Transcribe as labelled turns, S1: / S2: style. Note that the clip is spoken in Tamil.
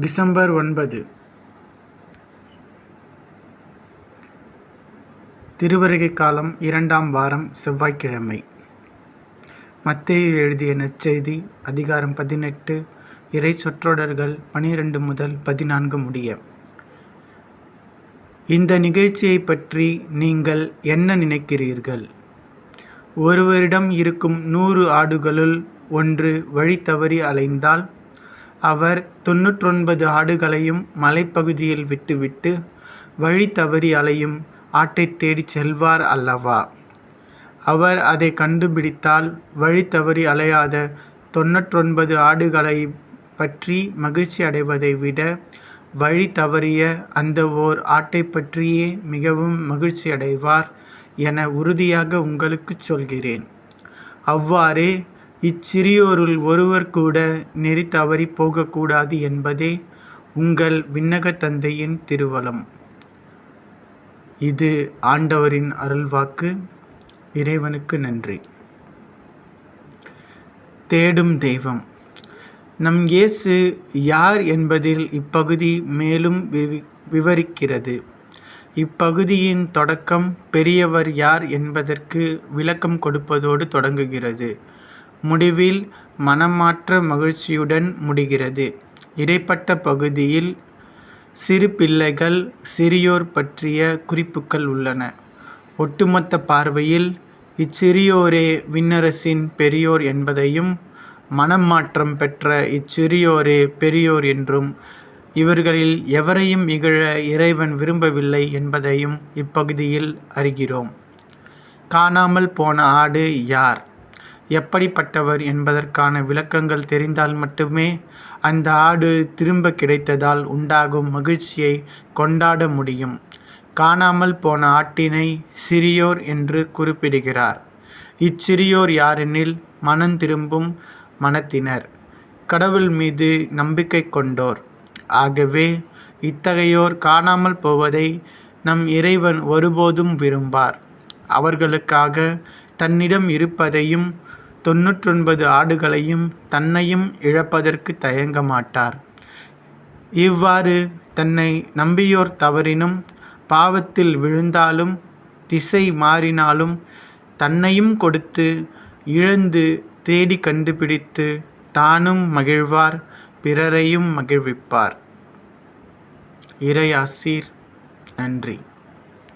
S1: டிசம்பர் ஒன்பது. திருவருகை காலம் இரண்டாம் வாரம் செவ்வாய்க்கிழமை. மத்தேயு எழுதிய நற்செய்தி அதிகாரம் பதினெட்டு இறை சொற்றொடர்கள் பனிரெண்டு முதல் பதினான்கு முடிய. இந்த நிகழ்ச்சியை பற்றி நீங்கள் என்ன நினைக்கிறீர்கள்? ஒருவரிடம் இருக்கும் நூறு ஆடுகளுள் ஒன்று வழி தவறி அலைந்தால் அவர் தொன்னூற்றொன்பது ஆடுகளையும் மலைப்பகுதியில் விட்டுவிட்டு வழி தவறி அலையும் ஆட்டைத் தேடிச் செல்வார் அல்லவா? அவர் அதை கண்டுபிடித்தால் வழி தவறி அலையாத தொன்னூற்றொன்பது ஆடுகளை பற்றி மகிழ்ச்சி அடைவதை விட வழி தவறிய அந்த ஓர் ஆட்டைப் பற்றியே மிகவும் மகிழ்ச்சி அடைவார் என உறுதியாக உங்களுக்கு சொல்கிறேன். அவ்வாறே இச்சிறியோருள் ஒருவர் கூட நெறி தவறிப் போகக்கூடாது என்பதே உங்கள் விண்ணகத் தந்தையின் திருவலம். இது ஆண்டவரின் அருள்வாக்கு. இறைவனுக்கு நன்றி. தேடும் தெய்வம். நம் இயேசு யார் என்பதில் இப்பகுதி மேலும் விவரிக்கிறது. இப்பகுதியின் தொடக்கம் பெரியவர் யார் என்பதற்கு விளக்கம் கொடுப்பதோடு தொடங்குகிறது. முடிவில் மனமாற்ற மகிழ்ச்சியுடன் முடிகிறது. இடைப்பட்ட பகுதியில் சிறு பிள்ளைகள் சிறியோர் பற்றிய குறிப்புகள் உள்ளன. ஒட்டுமொத்த பார்வையில் இச்சிறியோரே விண்ணரசின் பெரியோர் என்பதையும் மனம் மாற்றம் பெற்ற இச்சிறியோரே பெரியோர் என்றும் இவர்களில் எவரையும் இகழ இறைவன் விரும்பவில்லை என்பதையும் இப்பகுதியில் அறிகிறோம். காணாமல் போன ஆடு யார்? எப்படிப்பட்டவர் என்பதற்கான விளக்கங்கள் தெரிந்தால் மட்டுமே அந்த ஆடு திரும்ப கிடைத்ததால் உண்டாகும் மகிழ்ச்சியை கொண்டாட முடியும். காணாமல் போன ஆட்டினை சிறியோர் என்று குறிப்பிடுகிறார். இச்சிறியோர் யாரெனில் மனம் திரும்பும் மனத்தினர். கடவுள் மீது நம்பிக்கை கொண்டோர். ஆகவே இத்தகையோர் காணாமல் போவதை நம் இறைவன் ஒருபோதும் விரும்பார். அவர்களுக்காக தன்னிடம் இருப்பதையும் தொன்னூற்றொன்பது ஆடுகளையும் தன்னையும் இழப்பதற்கு தயங்க மாட்டார். இவ்வாறு தன்னை நம்பியோர் தவறினும் பாவத்தில் விழுந்தாலும் திசை மாறினாலும் தன்னையும் கொடுத்து இழந்து தேடி கண்டுபிடித்து தானும் மகிழ்வார் பிறரையும் மகிழ்விப்பார். இறையாசீர். நன்றி.